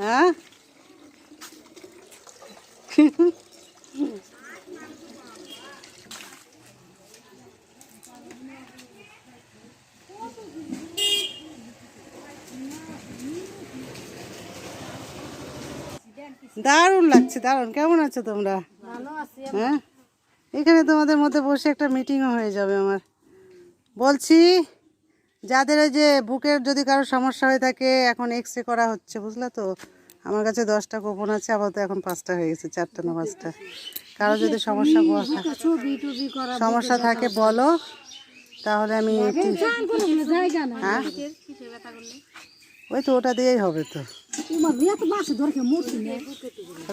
হ্যাঁ? দারুণ লাগছে দারুণ। কেমন আছো তোমরা? ভালো হ্যাঁ? এখানে তোমাদের মধ্যে বসে একটা মিটিংও হয়ে যাবে আমার। বলছি যাদের ওই যে বুকের যদি কারও সমস্যা হয়ে থাকে এখন এক্স রে করা হচ্ছে বুঝলা তো? আমার কাছে দশটা কোপন আছে আপাতত এখন পাঁচটা হয়ে গেছে চারটা না পাঁচটা। কারও যদি সমস্যা সমস্যা থাকে বলো তাহলে আমি হ্যাঁ? ওই তো ওটা দিয়েই হবে তো।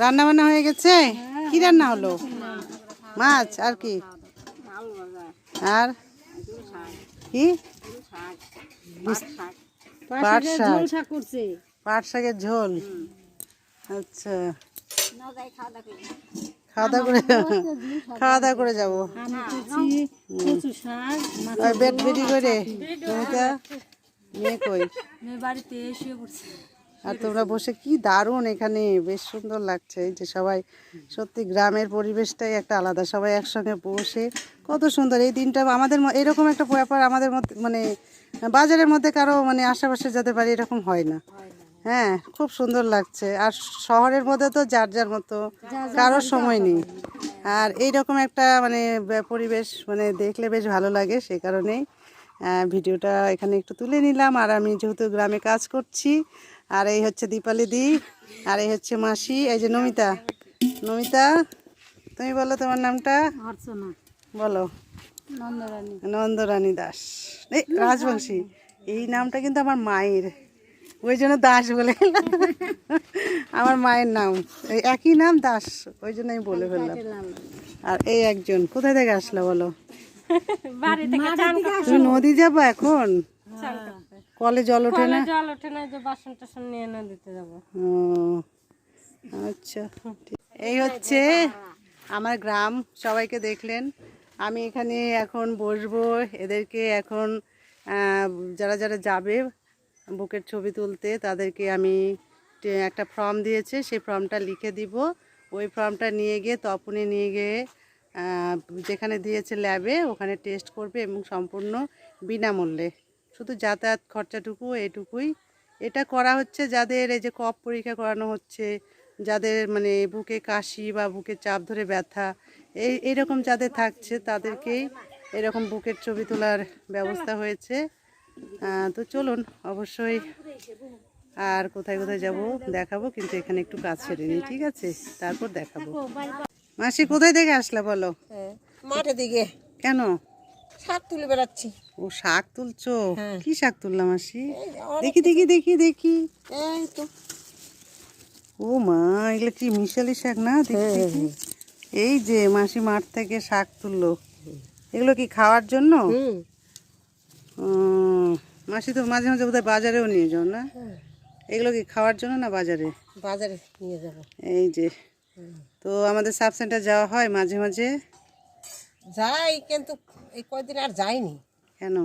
রান্না বান্না হয়ে গেছে? কি রান্না হলো? মাছ আর কি? আর? কি? পাট শাক। পাট শাকের ঝোল। আচ্ছা। খাওয়া দাওয়া করে। খাওয়া দাওয়া করে যাব। বেড বেডি করে। নমিতা মেয়ে কই? বাড়িতে শুয়ে পড়ছে। আর তোমরা বসে কি দারুণ এখানে। বেশ সুন্দর লাগছে এই যে সবাই। সত্যি গ্রামের পরিবেশটাই একটা আলাদা। সবাই একসঙ্গে বসে। কত সুন্দর। এই দিনটা আমাদের এরকম একটা ব্যাপার আমাদের মধ্যে মানে বাজারের মধ্যে কারও মানে আশেপাশে যাদের বাড়ি এরকম হয় না। হ্যাঁ খুব সুন্দর লাগছে। আর শহরের মধ্যে তো যার যার মতো কারোর সময় নেই। আর এইরকম একটা মানে পরিবেশ মানে দেখলে বেশ ভালো লাগে সেই কারণেই। ভিডিওটা এখানে একটু তুলে নিলাম। আর আমি যেহেতু গ্রামে কাজ করছি আর এই হচ্ছে দীপালি দি আর এই হচ্ছে মাসি এই যে নমিতা। নমিতা তুমি বলো তোমার নামটা? বলো। নন্দরানী। নন্দরানী দাস। এই রাজবংশী এই নামটা কিন্তু আমার মায়ের। ওই জন্য দাস বলে। আমার মায়ের নাম। এই একই নাম দাস ওই জন্য আমি বলে ফেললাম। আর এই একজন কোথায় থেকে আসলো বলো? তুমি নদী যাব এখন? কলে জল ওঠে না? জল ওঠে না যে বাসন টাসন নিয়ে নদীতে যাব। আচ্ছা। ঠিক। এই হচ্ছে আমার গ্রাম সবাইকে দেখলেন। আমি এখানে এখন বসবো। এদেরকে এখন যারা যারা যাবে বুকের ছবি তুলতে, তাদেরকে আমি একটা ফর্ম দিয়েছে, সেই ফর্মটা লিখে দিব। ওই ফর্মটা নিয়ে গিয়ে, তপনে নিয়ে গিয়ে যেখানে দিয়েছে ল্যাবে ওখানে টেস্ট করবে এবং সম্পূর্ণ বিনামূল্যে। শুধু যাতায়াত খরচাটুকু, এটুকুই। এটা করা হচ্ছে যাদের এই যে কফ পরীক্ষা করানো হচ্ছে, যাদের মানে বুকে কাশি বা বুকে চাপ ধরে ব্যথা এই এরকম যাদের থাকছে তাদেরকেই এরকম বুকের ছবি তোলার ব্যবস্থা হয়েছে। তো চলুন অবশ্যই আর কোথায় কোথায় যাব দেখাবো কিন্তু এখানে একটু কাজ ছেড়ে নিই ঠিক আছে? তারপর দেখাবো। মাসি কোথায় থেকে আসলে বলো? মাঠে দিকে। কেন? শাক তুলে বেড়াচ্ছি। ও শাক তুলছো? হ্যাঁ। কি শাক তুললাম মাসি? দেখি দেখি দেখি দেখি। এই তো। ও মা এগুলো কি মিশালি শাক না? দেখি দেখি। এই যে মাসি মাঠ থেকে শাক তুললো এগুলো কি খাওয়ার জন্য? মাসি তো মাঝে মাঝে বোধহয় বাজারেও নিয়ে যাও না? এগুলো কি খাওয়ার জন্য না বাজারে? বাজারে নিয়ে যাব। এই যে। তো আমাদের সাব সেন্টার যাওয়া হয় মাঝে মাঝে? যাই কিন্তু এই কয়দিন আর যাইনি। কেন?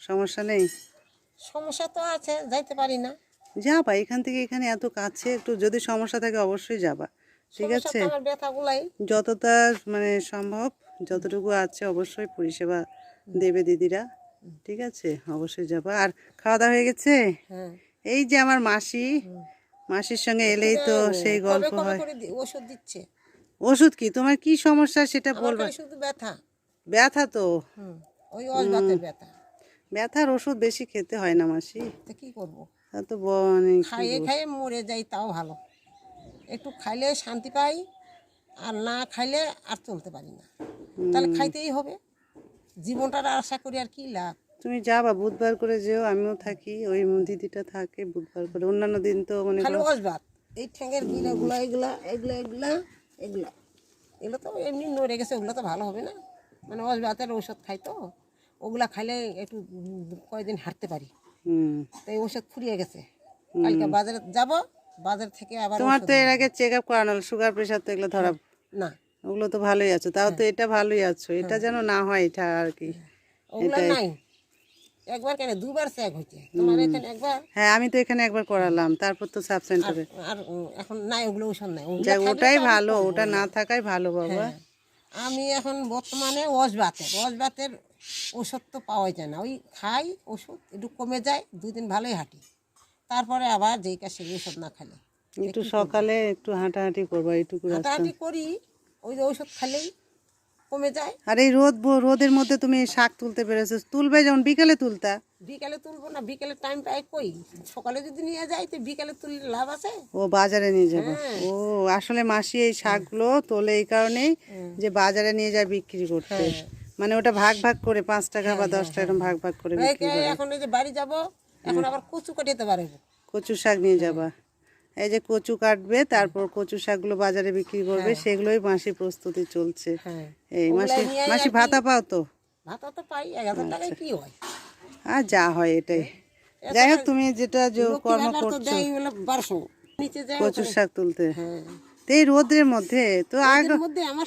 সমস্যা নেই? সমস্যা তো আছে যাইতে পারি না। যাবা এখান থেকে এখানে এত কাছে একটু যদি সমস্যা থাকে অবশ্যই যাবা। ঠিক আছে? যতটা মানে সম্ভব যতটুকু আছে অবশ্যই পরিষেবা দেবে দিদিরা। ঠিক আছে? অবশ্যই যাবা। আর খাওয়া দাওয়া হয়ে গেছে? হ্যাঁ। এই যে আমার মাসি মাসির সঙ্গে এলেই তো সেই গল্প হয়। ওষুধ দিচ্ছে? ওষুধ কি? তোমার কি সমস্যা সেটা বলবা। শুধু ব্যথা। ব্যথা তো। ওই ব্যথা। ব্যথার ওষুধ বেশি খেতে হয় না মাসি। কি করব? তা তো মানে খাইয়ে খাইয়ে মরে যাই তাও ভালো। একটু খাইলে শান্তি পাই আর না খাইলে আর চলতে পারি না। তাহলে খাইতেই হবে। জীবনটার আশা করি আর কি লাভ। তুমি যাবা বুধবার করে যেও আমিও থাকি ওই দিদিটা থাকে বুধবার করে। অন্যান্য দিন তো মানে খালি অজবাত এই ঠ্যাঙের গিরাগুলো এগুলা এগুলা এগুলা এগুলা এগুলো। তো এমনি নড়ে গেছে ওগুলো তো ভালো হবে না। মানে অজবাতের ঔষধ খাই তো ওগুলা খাইলে একটু উম কয়দিন হাঁটতে পারি। তাই ওষুধ ফুরিয়ে গেছে। কালকে বাজারে যাব বাজার থেকে আবার তোমার তো এর আগে চেক আপ করানো সুগার প্রেশার তো এগুলো ধরা না। ওগুলো তো ভালোই আছো তাও তো এটা ভালোই আছো এটা যেন না হয় এটা আর কি। ওগুলো নাই। একবার কেন? দুবার চেক হয়েছে তোমার এখানে একবার? হ্যাঁ আমি তো এখানে একবার করালাম তারপর তো সাব সেন্টারে আর এখন নাই ওগুলো ওষুধ নাই। ওটাই ভালো ওটা না। থাকাই ভালো বাবা। হ্যাঁ। আমি এখন বর্তমানে অজবাতের অজবাতের ওষুধ তো পাওয়া যায় না। ওই খাই ওষুধ একটু কমে যায় দুদিন ভালোই হাঁটি। তারপরে আবার যেই কাছে ওষুধ না খেলে। একটু সকালে একটু হাঁটাহাঁটি করব এইটুকু হাঁটাহাঁটি করি ওই যে ওষুধ খেলেই কমে যায়। আর এই রোদ রোদের মধ্যে তুমি শাক তুলতে পেরেছ তুলবে যেমন বিকেলে তুলতা? বিকেলে তুলবো না বিকেলে টাইম পাই কই সকালে যদি নিয়ে যাই তো বিকেলে তুললে লাভ আছে? ও বাজারে নিয়ে যাবে? হ্যাঁ। ও আসলে মাসি এই শাকগুলো তোলে এই কারণেই যে বাজারে নিয়ে যায় বিক্রি করতে। হ্যাঁ। মানে ওটা ভাগ ভাগ করে পাঁচ টাকা বা দশ টাকা এরকম ভাগ ভাগ করে। এখন এই যে বাড়ি যাব এখন আবার কচু কাটাতে পারব। কচু শাক নিয়ে যাবা। এই যে কচু কাটবে তারপর কচু শাকগুলো বাজারে বিক্রি করবে সেগুলোই মাসি প্রস্তুতি চলছে। হ্যাঁ। এই মাসি মাসি ভাতা পাও তো? ভাতা তো পাই এক হাজার টাকায় কি হয়? আর যা হয় এটাই। যাই হোক তুমি যেটা যে কর্ম করছ কচু শাক তুলতে। হ্যাঁ। এই রোদের মধ্যে তো আগে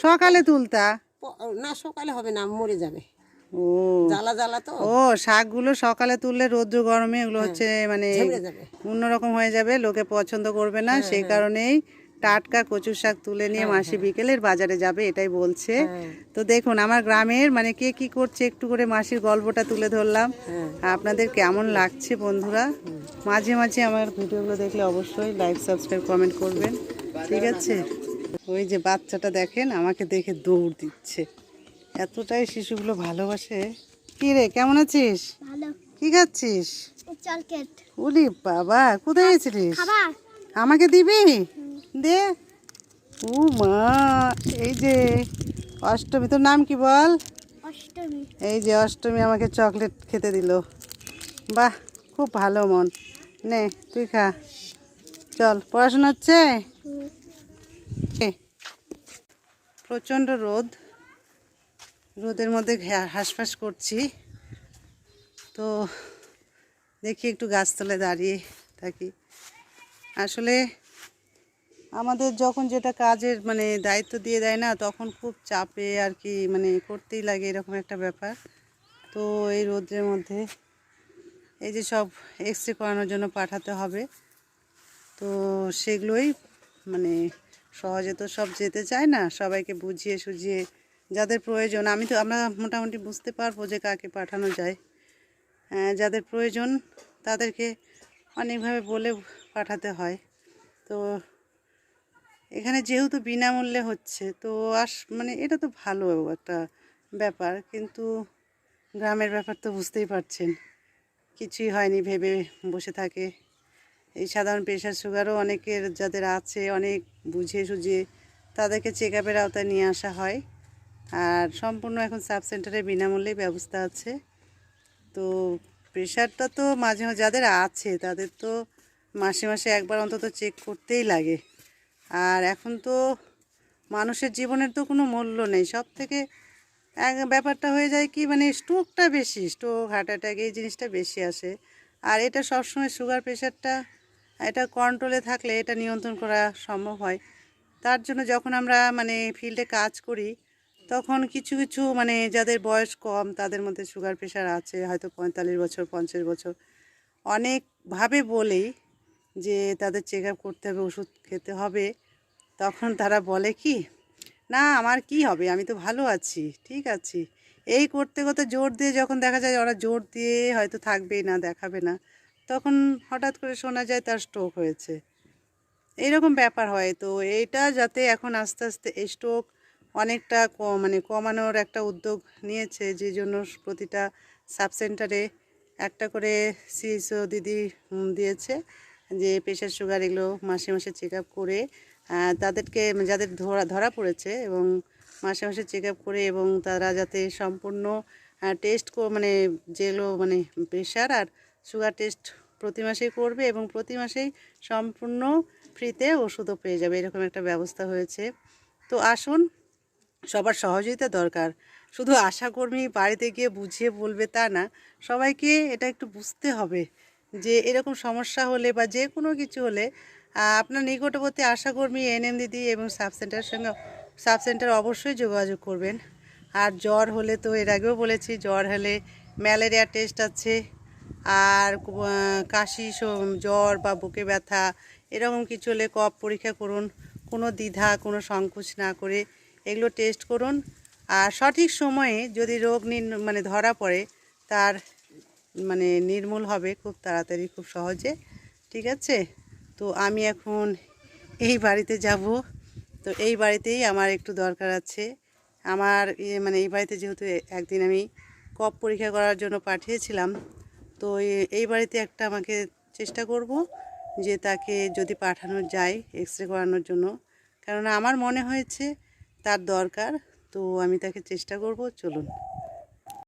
সকালে তুলতা? না সকালে হবে না মরে যাবে। জ্বালা জ্বালা তো। ও শাকগুলো সকালে তুললে রৌদ্র গরমে এগুলো হচ্ছে মানে অন্যরকম হয়ে যাবে লোকে পছন্দ করবে না। সেই কারণেই টাটকা কচু শাক তুলে নিয়ে মাসি বিকেলের বাজারে যাবে এটাই বলছে। হ্যাঁ। তো দেখুন আমার গ্রামের মানে কে কি করছে একটু করে মাসির গল্পটা তুলে ধরলাম। হ্যাঁ। আপনাদের কেমন লাগছে বন্ধুরা? মাঝে মাঝে আমার ভিডিওগুলো দেখলে অবশ্যই লাইক সাবস্ক্রাইব কমেন্ট করবেন। ঠিক আছে? ওই যে বাচ্চাটা দেখেন আমাকে দেখে দৌড় দিচ্ছে। এতটাই শিশুগুলো ভালোবাসে। কি রে কেমন আছিস? কি খাচ্ছিস? উলি বাবা কোথায় গেছিলিস? আমাকে দিবি? দে। ও মা এই যে অষ্টমী তোর নাম কি বল? এই যে অষ্টমী আমাকে চকলেট খেতে দিল। বাহ খুব ভালো মন। নে তুই খা। চল পড়াশোনা হচ্ছে? প্রচণ্ড রোদ। রোদের মধ্যে হাঁসফাঁস করছি। তো দেখি একটু গাছতলায় দাঁড়িয়ে থাকি। আসলে আমাদের যখন যেটা কাজের মানে দায়িত্ব দিয়ে দেয় না, তখন খুব চাপে আর কি মানে করতেই লাগে এরকম একটা ব্যাপার। তো এই রোদ্রের মধ্যে এই যে সব এক্স রে করানোর জন্য পাঠাতে হবে। তো সেগুলোই মানে সহজে তো সব যেতে চায় না, সবাইকে বুঝিয়ে সুঝিয়ে যাদের প্রয়োজন, আমি তো, আমরা মোটামুটি বুঝতে পারব যে কাকে পাঠানো যায়। যাদের প্রয়োজন, তাদেরকে অনেকভাবে বলে পাঠাতে হয়। তো এখানে যেহেতু বিনামূল্যে হচ্ছে, তো আস মানে এটা তো ভালো একটা ব্যাপার, কিন্তু গ্রামের ব্যাপার তো বুঝতেই পারছেন। কিছুই হয়নি, ভেবে বসে থাকে। এই সাধারণ প্রেশার সুগারও অনেকের, যাদের আছে, অনেক বুঝিয়ে সুঝিয়ে তাদেরকে চেক আপের আওতায় নিয়ে আসা হয়। আর সম্পূর্ণ এখন সাব সেন্টারে বিনামূল্যেই ব্যবস্থা আছে। তো প্রেশারটা তো মাঝে মাঝে যাদের আছে, তাদের তো মাসে মাসে একবার অন্তত চেক করতেই লাগে। আর এখন তো মানুষের জীবনের তো কোনো মূল্য নেই। সব থেকে এক ব্যাপারটা হয়ে যায় কি মানে স্ট্রোকটা বেশি স্ট্রোক হার্ট অ্যাটাক এই জিনিসটা বেশি আসে। আর এটা সবসময় সুগার প্রেশারটা এটা কন্ট্রোলে থাকলে এটা নিয়ন্ত্রণ করা সম্ভব হয়। তার জন্য যখন আমরা মানে ফিল্ডে কাজ করি তখন কিছু কিছু মানে যাদের বয়স কম তাদের মধ্যে সুগার প্রেশার আছে, হয়তো পঁয়তাল্লিশ বছর, পঞ্চাশ বছর। অনেকভাবে বলেই যে তাদের চেক আপ করতে হবে, ওষুধ খেতে হবে। তখন তারা বলে কি, না, আমার কি হবে? আমি তো ভালো আছি, ঠিক আছি। এই করতে করতে জোর দিয়ে যখন দেখা যায় ওরা জোর দিয়ে হয়তো থাকবেই না, দেখাবে না, তখন হঠাৎ করে শোনা যায় তার স্ট্রোক হয়েছে। এইরকম ব্যাপার হয়। তো এইটা যাতে এখন আস্তে আস্তে স্ট্রোক অনেকটা ক- মানে কমানোর একটা উদ্যোগ নিয়েছে, যে জন্য প্রতিটা সাব সেন্টারে একটা করে সিএসও দিদি দিয়েছে, যে প্রেশার সুগার এগুলো মাসে মাসে চেক করে তাদেরকে যাদের ধরা ধরা পড়েছে এবং মাসে মাসে চেক করে এবং তারা যাতে সম্পূর্ণ টেস্ট মানে যেগুলো মানে প্রেশার আর সুগার টেস্ট প্রতি মাসেই করবে এবং প্রতি মাসেই সম্পূর্ণ ফ্রিতে ওষুধও পেয়ে যাবে, এরকম একটা ব্যবস্থা হয়েছে। তো আসুন সবার সহযোগিতা দরকার। শুধু আশাকর্মী বাড়িতে গিয়ে বুঝিয়ে বলবে তা না, সবাইকে এটা একটু বুঝতে হবে যে এরকম সমস্যা হলে বা যে কোনো কিছু হলে আপনার নিকটবর্তী আশাকর্মী, এনএম দিদি এবং সাব সেন্টারের সঙ্গে সাব সেন্টার অবশ্যই যোগাযোগ করবেন। আর জ্বর হলে তো এর আগেও বলেছি, জ্বর হলে ম্যালেরিয়া টেস্ট আছে, আর কাশি জ্বর বা বুকে ব্যথা, এরকম কিছু হলে কফ পরীক্ষা করুন, কোনো দ্বিধা, কোনো সংকোচ না করে এগুলো টেস্ট করুন। আর সঠিক সময়ে যদি রোগ নির্ণ মানে ধরা পড়ে, তার মানে নির্মূল হবে খুব তাড়াতাড়ি, খুব সহজে। ঠিক আছে? তো আমি এখন এই বাড়িতে যাব। তো এই বাড়িতেই আমার একটু দরকার আছে। আমার মানে এই বাড়িতে যেহেতু একদিন আমি কপ পরীক্ষা করার জন্য পাঠিয়েছিলাম, তো এই বাড়িতে একটা আমাকে চেষ্টা করব যে তাকে যদি পাঠানো যায় এক্স রে করানোর জন্য। কেননা আমার মনে হয়েছে তার দরকার তো আমি তাকে চেষ্টা করব চলুন।